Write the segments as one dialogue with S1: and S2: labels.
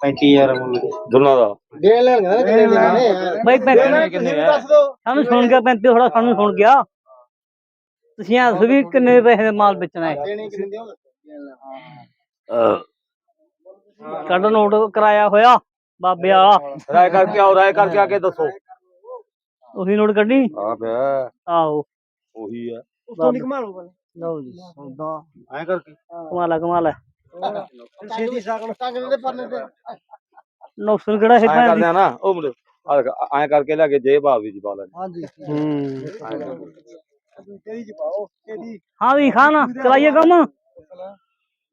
S1: 35000 ਮੁੱਲ
S2: ਦੋਨਾਂ ਦਾ?
S3: ਦੇਣ ਲੈਣ ਕਹਿੰਦਾ ਕਿੰਨੇ ਦੇਣੇ ਆ
S4: ਬਾਈ ਪੈਂਤੀ
S1: ਕਿੰਨੇ ਆ?
S3: ਦੱਸ ਦੋ
S4: ਸਾਨੂੰ ਸੁਣ ਗਿਆ ਪੈਂਤੀ ਥੋੜਾ ਸਾਨੂੰ ਸੁਣ ਗਿਆ। ਤੁਸੀਂ ਐਂ ਦੱਸੋ ਵੀ ਕਿੰਨੇ ਪੈਸੇ ਦਾ ਮਾਲ ਵੇਚਣਾ ਹੈ?
S3: ਦੇਣੇ ਕਿੰਨੇ ਦਿਓ?
S4: ਕੱਢ ਨੋਟ ਕਰਾਇਆ ਹੋਇਆ ਬਾਬੇ ਵਾਲਾ।
S2: ਰਾਏ ਕਰਕੇ ਆਓ ਰਾਏ ਕਰਕੇ ਆ ਕੇ ਦੱਸੋ।
S4: ਉਹੀ ਨੋਟ ਕੱਢੀ?
S2: ਆ ਪਿਆ
S4: ਆਹੋ।
S2: ਉਹੀ ਆ।
S3: ਉਤੋਂ ਨਹੀਂ ਕਮਾ ਲਓ
S4: ਲਓ ਜੀ ਸੌਦਾ
S2: ਐ ਕਰਕੇ।
S4: ਕਮਾਲ ਕਮਾਲ
S3: ਛੇਤੀ ਸਾਗਣ ਸਾਗਣ ਦੇ ਪਰਨੇ ਤੇ।
S4: ਨੌਕਸਨ ਕਿਹੜਾ ਹੈ
S2: ਐ
S4: ਭੈਣ
S2: ਕਰਦੇ
S4: ਦੀ
S2: ਆ ਨਾ ਉਹ ਮੁੰਡੇ ਆ ਦੇਖ, ਐ ਕਰਕੇ ਲੈ ਕੇ ਜੇਬ ਆ ਵੀ ਜੀ ਪਾ ਲੈਣੀ
S3: ਹਾਂਜੀ।
S4: ਹੂੰ।
S3: ਤੇਰੀ ਚ ਪਾਓ? ਤੇਰੀ
S4: ਹਾਂ ਵੀ ਖਾਨ ਚਲਾਈਏ ਕੰਮ।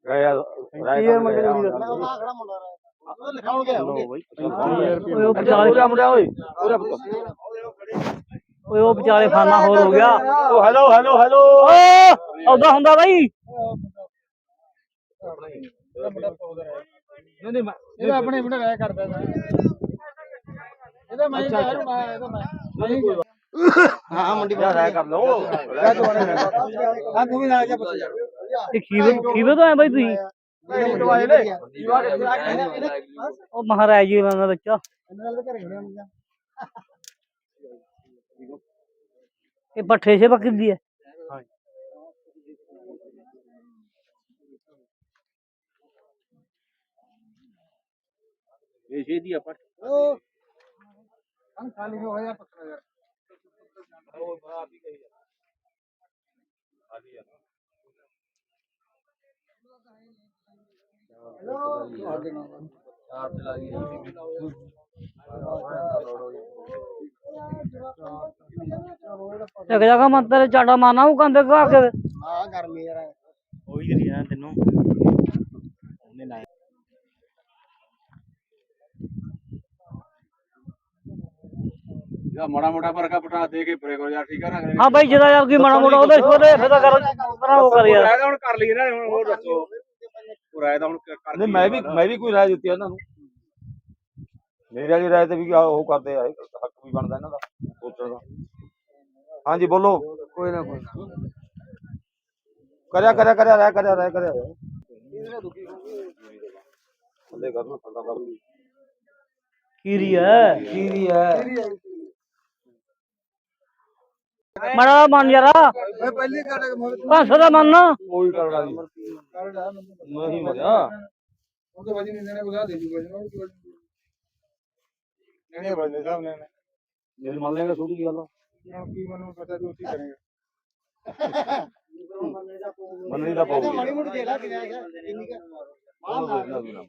S2: ਰਾਏ ਰਾਏ
S4: ਯਾਰ ਮੰਗੇ ਜਲਦੀ
S3: ਆ ਖੜਾ ਮੁੰਡਾ ਉਹ ਲਿਖਾਉਣ ਗਿਆ
S4: ਓਏ ਉਹ ਵਿਚਾਲੇ
S2: ਪੂਰਾ ਮੁੰਡਾ ਓਏ ਪੂਰਾ ਪੁੱਤ
S4: ਓਏ ਉਹ ਵਿਚਾਲੇ ਫਾਨਾ ਹੋਰ ਹੋ ਗਿਆ।
S2: ਓ ਹੈਲੋ ਹੈਲੋ ਹੈਲੋ
S4: ਓਏ ਹੁੰਦਾ ਬਾਈ।
S3: ਇਹਦਾ ਆਪਣੇ ਮੁੰਡੇ ਕਰਦਾ ਇਹਦਾ ਮੈਂ ਇਹਦਾ ਮੈਂ ਹਾਂ ਮੰਡੀ
S2: ਜਾ ਰਾਏ ਕਰ ਲਓ।
S3: ਹਾਂ ਤੂੰ ਵੀ ਨਾਲ ਜਾ ਪੁੱਛ ਜਾ
S4: ਇਹ ਖੀਵੇ ਖੀਵੇ ਤੋਂ ਆਏ ਬਾਈ ਤੁਸੀਂ? ਉਹ ਮਹਾਰਾਜ ਜੀ ਦਾ ਬੱਚਾ ਇਹ ਪੱਠੇ ਸੇ ਪੱਕਦੀ ਹੈ।
S2: ਇਹ ਛੇਦੀ ਆਪਾਂ
S3: ਖਾਲੀ ਹੋ ਹੋਇਆ ਪੱਕਾ ਯਾਰ।
S4: ਇੱਕ ਜਗ੍ਹਾ ਮੈਂ ਤੇਰੇ ਚਾਟਾ ਮਾਰਨਾ ਉਹ ਕੰਦੇ ਘਾ ਕੇ।
S3: ਹਾਂ ਗਰਮੀ ਯਾਰ।
S1: ਉਹੀ ਕਰੀ ਜਾਣਾ ਤੈਨੂੰ। ਉਹਨੇ ਲਾਇਆ।
S2: ਮਾੜਾ ਮੋਟਾ ਫਰਕਾ ਪਟਾ ਦੇ ਕੇ ਪਰੇ ਕਰੋ ਯਾਰ ਠੀਕ ਆ ਨਾ?
S4: ਹਾਂ ਬਾਈ ਜਿਹਦਾ ਯਾਰ ਮਾੜਾ ਮੋਟਾ ਉਹਦੇ ਛੋਲੇ ਫਿਰ ਤਾਂ ਕਰ ਕਰਾ ਉਹ ਕਰ ਯਾਰ।
S2: ਹੁਣ ਕਰ ਲਈ ਨਾ ਹੁਣ ਹੋਰ ਦੱਸੋ। ਉਹ ਹੁਣ ਕਰ ਨਹੀਂ ਮੈਂ ਵੀ ਮੈਂ ਵੀ ਕੋਈ ਰਾਏ ਦਿੱਤੀ ਉਹਨਾਂ ਨੂੰ। ਮੇਰੀ ਵਾਲੀ ਰਾਏ ਤੇ ਵੀ ਉਹ ਕਰਦੇ ਆ ਹੱਕ ਵੀ ਬਣਦਾ ਇਹਨਾਂ ਦਾ ਸੋਚਣ ਦਾ। ਹਾਂਜੀ ਬੋਲੋ।
S3: ਕੋਈ ਨਾ ਕੋਈ
S2: ਕਰਿਆ ਕਰਿਆ ਕਰਿਆ ਰਾਏ ਕਰਿਆ ਰਾਏ ਕਰਿਆ। ਥੱਲੇ ਕਰ ਲਓ ਥੱਲਾ ਕਰ। ਲਓ
S4: ਖੀਰੀ ਹੈ
S3: ਕੀਰੀ ਹੈ
S4: ਮਾੜਾ ਮੰਨ ਯਾਰਾ।
S3: ਮੈਂ ਪਹਿਲੀ ਕੱਟ ਕੇ ਮੋੜ
S4: 500 ਦਾ ਮੰਨ।
S2: ਕੋਈ ਕਰਨਾ ਨਹੀਂ ਨਹੀਂ ਮਰਿਆ
S3: ਉਹਦੇ ਵਜੇ ਨਹੀਂ ਦੇਣੇ ਬੁਲਾ ਦੇ ਜੂਗਾ ਜਨਾ ਨਹੀਂ ਬੰਦੇ ਸਾਹਿਬ ਨੇ
S2: ਜੇ ਮੰਨ ਲੈਗਾ ਛੋਟੀ ਗੱਲ
S3: ਕੀ ਮੈਨੂੰ ਪਤਾ ਤੂੰ ਕੀ ਕਰੇਗਾ।
S2: ਮੰਨਣੀ ਤਾਂ ਪਊਗੀ
S3: ਮਾੜੀ ਮੋਟੀ ਦੇ ਲਾ ਕਿੰਨਾ ਹੈਗਾ ਇੰਨੀ ਕਾ
S2: ਉਹਨੂੰ ਦੇ। ਦੇਣਾ ਵੀ ਨਾ।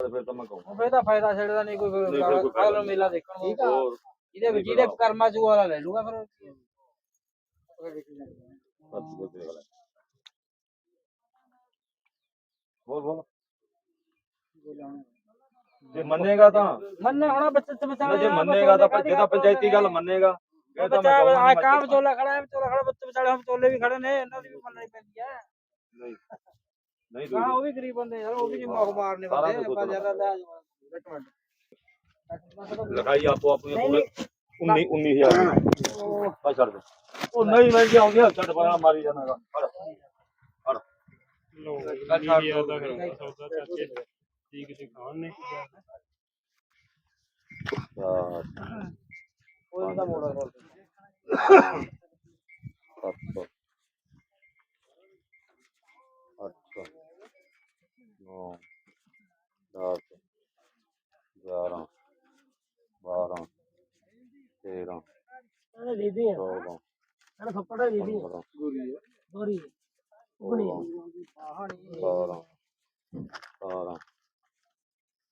S2: ਫਿਰ ਤਾਂ ਮੈਂ ਕਹੂੰ
S5: ਫੇਰ ਤਾਂ ਫਾਇਦਾ ਛੱਡਦਾ ਨਹੀਂ ਕੋਈ
S2: ਨਹੀਂ, ਫਿਰ ਕੋਈ ਫਾਇਦਾ
S5: ਅਗਲਾ ਮੇਲਾ ਦੇਖਣ ਨੂੰ।
S2: ਹੋਰ।
S5: ਜਿਹਦੇ ਵਿੱਚ ਜਿਹਦੇ ਕਰਮਾ ਚ ਵਾਲਾ ਲੈ ਲੂਗਾ ਫਿਰ।
S2: ਵਾਲਾ। ਬੋਲ। ਬੋਲ ਜੇ ਮੰਨੇਗਾ ਤਾਂ।
S5: ਮੰਨੇ ਹੋਣਾ ਬੱਚੇ ਤੇ ਬਚਾ
S2: ਜੇ ਮੰਨੇਗਾ ਤਾਂ ਜੇ ਤਾਂ ਪੰਚਾਇਤੀ ਗੱਲ ਮੰਨੇਗਾ। ਇਹ ਤਾਂ ਮੈਂ
S5: ਬੱਚਾ ਆ
S2: ਕਹੂੰਗਾ
S5: ਕਾਂ ਵਿਚੋਲਾ ਖੜਾ ਹੈ? ਵਿਚੋਲਾ ਖੜਾ ਬੱਚੇ ਵਿਚਾਲੇ ਹਮ ਵਿਚੋਲੇ ਵੀ ਖੜੇ ਨੇ ਇਹਨਾਂ ਦੀ ਵੀ ਮੰਨਣੀ ਪੈਂਦੀ ਹੈ।
S2: ਨਹੀਂ। ਨਹੀਂ
S5: ਹਾਂ ਉਹ ਵੀ ਗਰੀਬ ਬੰਦੇ ਯਾਰ ਉਹ ਵੀ ਨਹੀਂ ਮੋਹ ਮਾਰਨੇ ਬੰਦੇ ਆਪਾਂ ਜਰਾ ਲੈ ਜਾਵਾਂ ਇੱਕ ਮਿੰਟ।
S2: ਲਗਾਈ ਆਪੋ ਆਪਣੀ ਪੂਰੇ 19 19000 ਬਸ ਛੱਡ ਦੇ। ਉਹ ਨਹੀਂ ਮੈਂ ਜੀ ਆਉਂਦੀ ਛੱਡ ਪਾਣਾ ਮਾਰੀ ਜਾਣਾਗਾ। ਫੜ। ਫੜ।
S5: ਉਹ ਦਾ ਠੀਕ
S2: ਠੀਕ ਕੌਣ ਨੇ? ਉਹਦਾ ਮੋੜਾ ਕੋਲ ਅੱਛਾ। ਅੱਛਾ। ਨੋ
S5: 10 11 12
S2: 13 ਅਰੇ
S4: ਦੀਦੀ ਅਰੇ ਫੱਪੜਾ ਦੀਦੀ। ਗੋਰੀ ਗੋਰੀ। ਉਹਨੇ 12 12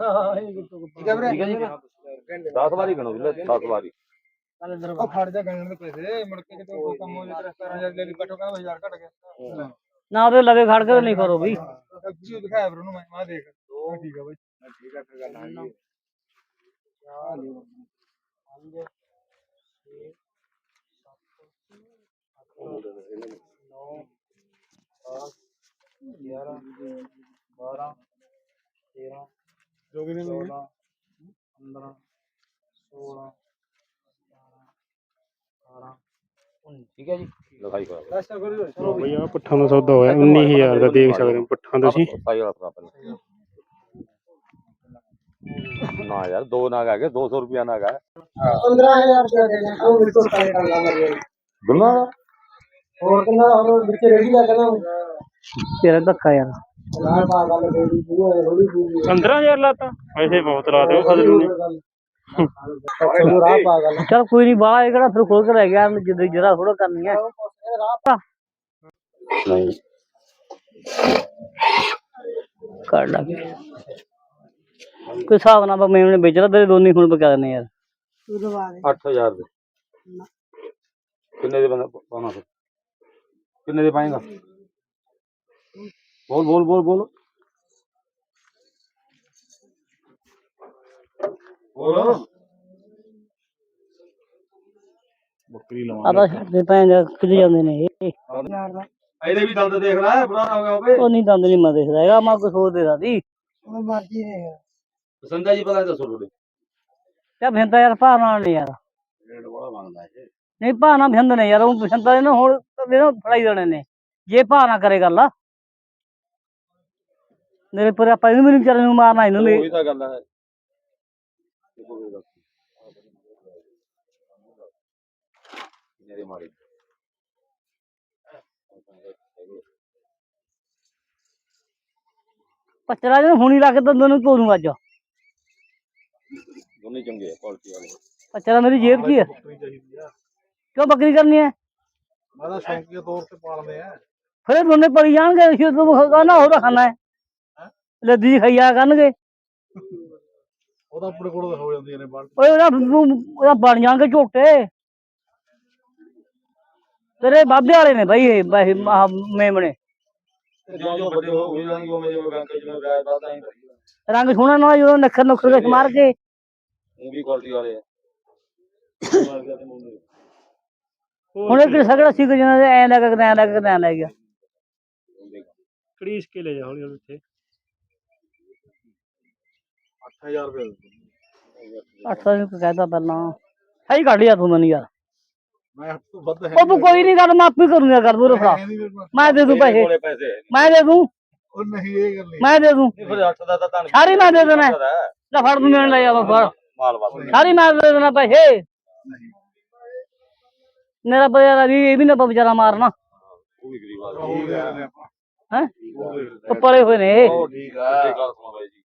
S4: ਹਾਂ ਇਹ ਕਿੱਥੋਂ
S2: ਠੀਕ ਹੈ ਜੀ 10 ਵਾਰੀ? ਗਣੋ ਵੀਰੇ 10 ਵਾਰੀ।
S3: ਉਹ ਫੜ ਜਾ ਗਣਨ ਦੇ ਪੈਸੇ ਮੁੜ ਕੇ ਕਿਤੇ ਕੋਈ ਕੰਮ ਹੋ ਜਾਏ 17000 ਲੈ ਲਈ ਘਟੋ ਕਹਿੰਦਾ 1000 ਘਟ ਗਿਆ।
S4: ਨਾ ਉਹਦੇ ਲਵੇ ਖੜ ਕੇ ਨਹੀਂ ਕਰੋ ਬਈ।
S3: ਵੀਡੀਓ ਦਿਖਾਇਆ ਫਿਰ ਉਹਨੂੰ ਮੈਂ ਮੈਂ ਦੇਖ। ਹਾਂ, ਠੀਕ ਆ ਬਾਈ।
S2: ਠੀਕ ਆ ਫਿਰ ਗੱਲ ਆ ਗਈ।
S3: ਜੋ ਵੀ ਨੇ ਲੋਕ
S2: ਠੀਕ ਹੈ ਜੀ? ਲਿਖਾਈ ਕਰੋ
S3: ਰਸਤਾ ਕਰੋ
S5: ਬਈ। ਆ ਪੱਠਾਂ ਦਾ ਸੌਦਾ ਹੋਇਆ 19000 ਦਾ ਦੇਖ ਸਕਦੇ ਹੋ ਪੱਠਾਂ ਤੁਸੀਂ।
S2: ਸਾਈ ਵਾਲਾ ਭਰਾ ਪਹਿਲਾਂ। ਨਾ ਯਾਰ ਦੋ ਨਾਗ ਆ ਗਏ 200 ਰੁਪਿਆ ਨਾਗ ਆ
S3: 15000 ਰੁਪਏ ਦੇਣਾ ਉਹ ਬਿਲਕੁਲ ਕਾਲੇ ਕਰ ਲਾਂਗਾ
S2: ਦੋਨਾਂ ਦਾ
S3: ਹੋਰ ਕਿੰਨਾ ਹੋਰ ਵਿੱਚ ਰੇੜੀ ਦਾ ਕਹਿੰਦਾ
S4: ਤੇਰਾ ਧੱਕਾ ਯਾਰ।
S3: ਨਾਲ ਪਾ ਗੱਲ ਦੇਦੀ ਪੂਰਾ ਰੋੜੀ ਪੂਰੀ
S5: 15000 ਲਾਤਾ? ਪੈਸੇ ਬਹੁਤ ਲਾ ਦਿਓ ਖਦਰ ਨੇ
S3: ਉਹ ਰਾਹ ਪਾ ਗੱਲ।
S4: ਚਲ ਕੋਈ ਨਹੀਂ ਬਾਹਰ ਇਹ ਕਿਹੜਾ ਫਿਰ ਖੋਲ ਕੇ ਰਹਿ ਗਿਆ ਜਿੱਦ ਜਿਹੜਾ ਥੋੜਾ ਕਰਨੀ ਹੈ
S2: ਨਹੀਂ
S4: ਕਰ ਲਾ ਕੋਈ ਹਿਸਾਬ ਨਾਲ ਮੈਂ ਉਹਨੇ ਵੇਚਦਾ ਤੇਰੇ ਦੋਨੇ ਹੁਣ ਬਕਾ ਦੇਣੇ ਯਾਰ।
S2: 8000 ਦੇ। ਕਿੰਨੇ ਦੇ ਬੰਦਾ ਪਾਣਾ ਫਿਰ? ਕਿੰਨੇ ਦੇ ਪਾਏਗਾ? ਬੋਲ ਬੋਲ ਬੋਲ ਬੋਲ। ਬੋਲ।
S5: ਬੱਕਰੀ
S4: ਆ ਤਾਂ ਦੇ ਪੈਂਦਾ ਕਿੱਥੇ ਜਾਂਦੇ ਨੇ ਇਹ।
S2: ਇਹਦੇ ਵੀ ਦੰਦ ਦੇਖ ਲੈ ਬੁਰਾ ਨਾ ਹੋ ਗਿਆ ਹੋਵੇ।
S4: ਉਹ ਨਹੀਂ ਦੰਦ ਨਹੀਂ ਮੈਂ ਦੇਖਦਾ ਹੈਗਾ ਮੈਂ ਕੁਝ ਹੋਰ ਦੇਦਾ ਦੀ
S3: ਉਹ ਮਰਜ਼ੀ ਨੇ
S2: ਸੰਦਾ ਜੀ ਪਤਾ ਦੱਸੋ ਤੁਹਾਡੇ।
S4: ਤੇ ਭਿੰਦਾ ਯਾਰ ਭਾ ਨਾਲ ਨਹੀਂ ਯਾਰ।
S2: ਰੇਟ ਬੜਾ ਮੰਗਦਾ ਇਹ।
S4: ਨਹੀਂ ਭਾ ਨਾਲ ਭਿੰਦ ਨੇ ਯਾਰ ਉਹ ਭਿੰਦਾ ਇਹਨੂੰ ਹੁਣ ਇਹਨੂੰ ਫੜਾਈ ਦੇਣੇ ਨੇ। ਜੇ ਭਾ ਨਾ ਕਰੇ ਗੱਲ। ਮੇਰੇ ਪਰ ਆਪਾਂ ਇਹਨੂੰ ਨਹੀਂ ਵਿਚਾਰੇ ਨੂੰ ਮਾਰਨਾ ਇਹਨੂੰ ਵੀ।
S2: ਉਹੀ ਤਾਂ ਗੱਲ ਹੈ। ਮੇਰੇ ਮਾਰੀ
S4: ਪਚਰਾ ਜਿਹਨੂੰ ਹੁਣੀ ਲੱਗ ਦੰਦ ਨੂੰ ਤੋੜੂ ਅੱਜ।
S2: ਦੋਨੇ ਚੰਗੇ ਆ ਕੁਆਲਿਟੀ ਵਾਲੇ।
S4: ਪਚਰਾ ਮੇਰੀ ਜੇਬ 'ਚ ਹੀ ਕਿਉਂ ਬੱਕਰੀ ਕਰਨੀ ਹੈ?
S3: ਮੈਂ ਤਾਂ ਸ਼ੌਂਕੀਆ ਤੌਰ ਤੇ ਪਾਲਦੇ ਆ।
S4: ਫਿਰ ਦੋਨੇ ਪੜੀ ਜਾਣਗੇ ਇਸੇ ਤੋਂ ਖਾਣਾ ਹੋਰ ਖਾਣਾ ਹੈ। ਲੱਦੀ ਖਈਆ ਕਰਨਗੇ।
S3: ਉਹ ਤਾਂ ਆਪਣੇ ਕੋਲ ਹੋ ਜਾਂਦੀਆਂ ਨੇ ਬਾਲ
S4: ਓਏ ਉਹਦਾ ਉਹਦਾ ਬਣ ਜਾਣਗੇ ਝੋਟੇ। ਤੇਰੇ ਬਾਬੇ ਵਾਲੇ ਨੇ ਬਾਈ ਇਹ ਆਹ ਮੇਮਣੇ।
S2: ਜੋ ਜੋ ਵੱਡੇ ਹੋ ਗਏ ਜਾਣਗੇ ਉਹ ਮੇਰੇ ਗਾਂ ਕੇ ਜਿਵੇਂ ਗਾਇ ਬਾਤਾਂ ਹੀ
S4: ਰੰਗ ਸੋਹਣਾ ਨਾ ਜਦੋਂ ਨਖਰ ਨੁਖਰ ਕੇ ਮਾਰ ਕੇ।
S2: ਉਹ ਵੀ ਕੁਆਲਿਟੀ ਵਾਲੇ ਆ।
S4: ਹੁਣ ਇਹ ਸਗੜਾ ਸੀ ਜਿਹਨਾਂ ਦੇ ਐ ਲੱਗ ਕੇ ਐ ਲੱਗ ਕੇ ਐ ਲੱਗ ਗਿਆ।
S5: ਕੜੀਸ ਕੇ ਲੈ ਜਾ ਹੌਲੀ ਹੌਲੀ ਉੱਥੇ।
S3: 8000 ਰੁਪਏ
S4: ਅੱਠ ਸੌ ਨੂੰ ਕਹਿਦਾ ਪਹਿਲਾਂ ਸਹੀ ਕੱਢ ਲਿਆ ਤੂੰ ਮੈਨੂੰ ਯਾਰ
S3: ਮੈਂ ਤੋਂ ਵੱਧ ਹੈ
S4: ਉਹ ਤੂੰ ਕੋਈ ਨਹੀਂ ਗੱਲ ਮੈਂ ਆਪੇ ਕਰੂੰਗਾ ਕਰ ਦੂਰ ਫੜਾ
S3: ਹੈ ਨੀ ਮੇਰੇ ਕੋਲ।
S4: ਮੈਂ ਦੇ ਦੂੰ ਪੈਸੇ
S2: ਕੋਲੇ ਪੈਸੇ ਹੈ
S4: ਮੈਂ ਦੇ ਦੂੰ
S3: ਉਹ ਨਹੀਂ ਇਹ ਗੱਲ ਨਹੀਂ
S4: ਮੈਂ ਦੇ ਦੂੰ
S2: ਨਹੀਂ ਫਿਰ 8 ਦਾ ਤਾਂ ਤੁਹਾਨੂੰ
S4: ਸਾਰੀ ਮੈਂ ਦੇ ਦੇਣਾ ਲੈ ਫੜ ਤੂੰ ਮੈਨੂੰ ਲੈ ਜਾ ਫੜ
S2: ਮਾਲ ਵਾਸ
S4: ਸਾਰੀ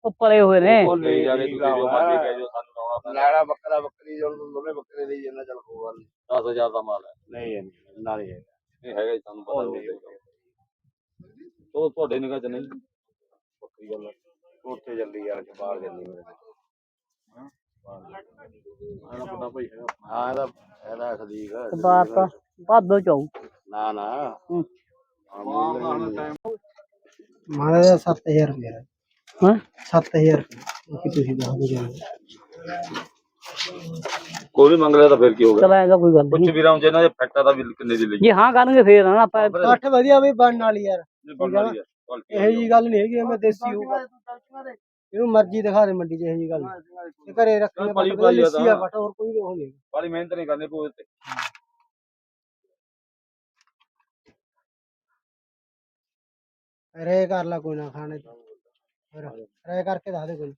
S4: ਮੈਂ ਦੇ ਦੇਣਾ ਪੈਸੇ ਮੇਰਾ ਬਜ਼ਾਰਾ ਵੀ ਇਹ ਵੀ ਨਾ ਵਿਚਾਰਾ ਮਾਰਨਾ
S2: ਉਹ ਵੀ ਗਰੀਬ
S3: ਉਹ
S2: ਆਦਮੀ
S3: ਦੇ ਦਿੰਦੇ ਆਪਾਂ
S4: ਹੈ
S3: ਉਹ ਦੇ ਦਿੰਦੇ।
S4: ਉਹ ਪਰੇ ਹੋਏ ਨੇ
S2: ਉਹ ਠੀਕ ਆ ਇਹ ਗੱਲ ਸੁਣੋ ਬਾਈ ਜੀ
S4: ਉਹ ਪਰੇ ਹੋਏ ਨੇ
S2: ਉਹ ਲੈ ਜਾ ਕੇ ਤੁਸੀਂ ਜੋ ਮਰਜ਼ੀ ਕਹਿ ਜੋ ਸਾਨੂੰ ਲਾਉਣਾ ਪੈਣਾ
S6: ਲੈਣਾ ਬੱਕਰਾ ਬੱਕਰੀ ਜੋ ਦੋਵੇਂ ਬੱਕਰੇ ਲਈ ਜਾਂਦਾ ਚੱਲ ਕੋਈ ਗੱਲ
S2: 10000 ਦਾ ਮਾਲ ਹੈ
S6: ਨਹੀਂ ਨਾ ਨਹੀਂ
S2: ਇਹ ਹੈਗਾ ਜੀ ਤੁਹਾਨੂੰ ਪਤਾ ਹੋਵੇ ਉਹ ਤੁਹਾਡੇ ਨਿਗਾਹ ਚ ਨਹੀਂ ਬੱਕਰੀ ਗੱਲ ਹੈ।
S6: ਉੱਥੇ ਜਲਦੀ ਯਾਰ ਕਿ ਬਾਹਰ ਜਲਦੀ ਮੇਰੇ
S2: ਆਹ ਪਤਾ ਭਾਈ ਹੈਗਾ
S6: ਹਾਂ ਇਹਦਾ ਇਹਦਾ ਸਦੀਕ
S4: ਬਾਤ ਤਾਂ ਭਾਦੋ ਚਾਉ
S6: ਨਾ ਨਾ
S4: ਹੂੰ।
S6: ਹਾਂ, ਮੁੱਲ ਨਹੀਂ।
S3: ਮਾਰਾ ਦਾ 7000 ਰੁਪਏ
S4: ਹਾਂ?
S3: 7000 ਰੁਪਏ ਕਿ ਤੁਸੀਂ ਦੱਸ ਦੋ ਜੀ
S2: ਕੋਈ ਨਹੀਂ ਮੰਗ ਲਿਆ ਤਾਂ ਫਿਰ ਕੀ ਹੋ ਗਿਆ?
S4: ਚਲ ਐਗਾ ਕੋਈ ਗੱਲ
S2: ਕੁਝ
S4: ਨਹੀਂ।
S2: ਵੀ ਰਾਮ ਜੇ ਇਹਨਾਂ ਦੇ ਫੈਕਟਾ ਦਾ ਵੀ ਕਿੰਨੇ ਦੀ ਲਈ?
S4: ਜੇ ਹਾਂ ਕਰਨਗੇ ਫੇਰ ਨਾ ਆਪਾਂ
S3: ਅੱਠ ਵਧੀਆ ਵੀ ਬਣਨ ਵਾਲੀ ਯਾਰ।
S2: ਬਣਨ ਵਾਲੀ ਹੈ quality
S3: ਇਹੋ ਜੀ ਗੱਲ ਨਹੀਂ ਹੈਗੀ ਮੈਂ ਦੇਸੀ ਹੋਊਗਾ। ਇਹਨੂੰ ਮਰਜ਼ੀ ਦਿਖਾ ਦੇ ਮੰਡੀ 'ਚ ਇਹੋ ਜੀ ਗੱਲ ਘਰੇ ਰੱਖਣੇ ਆ
S2: ਤਾਂ।
S3: ਪੱਟ ਹੋਰ ਕੋਈ ਉਹ ਨਹੀਂ
S2: ਵਾਲੀ ਮਿਹਨਤ ਨਹੀਂ ਕਰਨੀ ਪਊ ਤੇ।
S3: ਰੇ ਕਰ ਲਾ ਕੋਈ ਨਾ ਖਾਣੇ ਰੇ ਕਰਕੇ ਦੱਸ ਦੇ ਕੋਈ।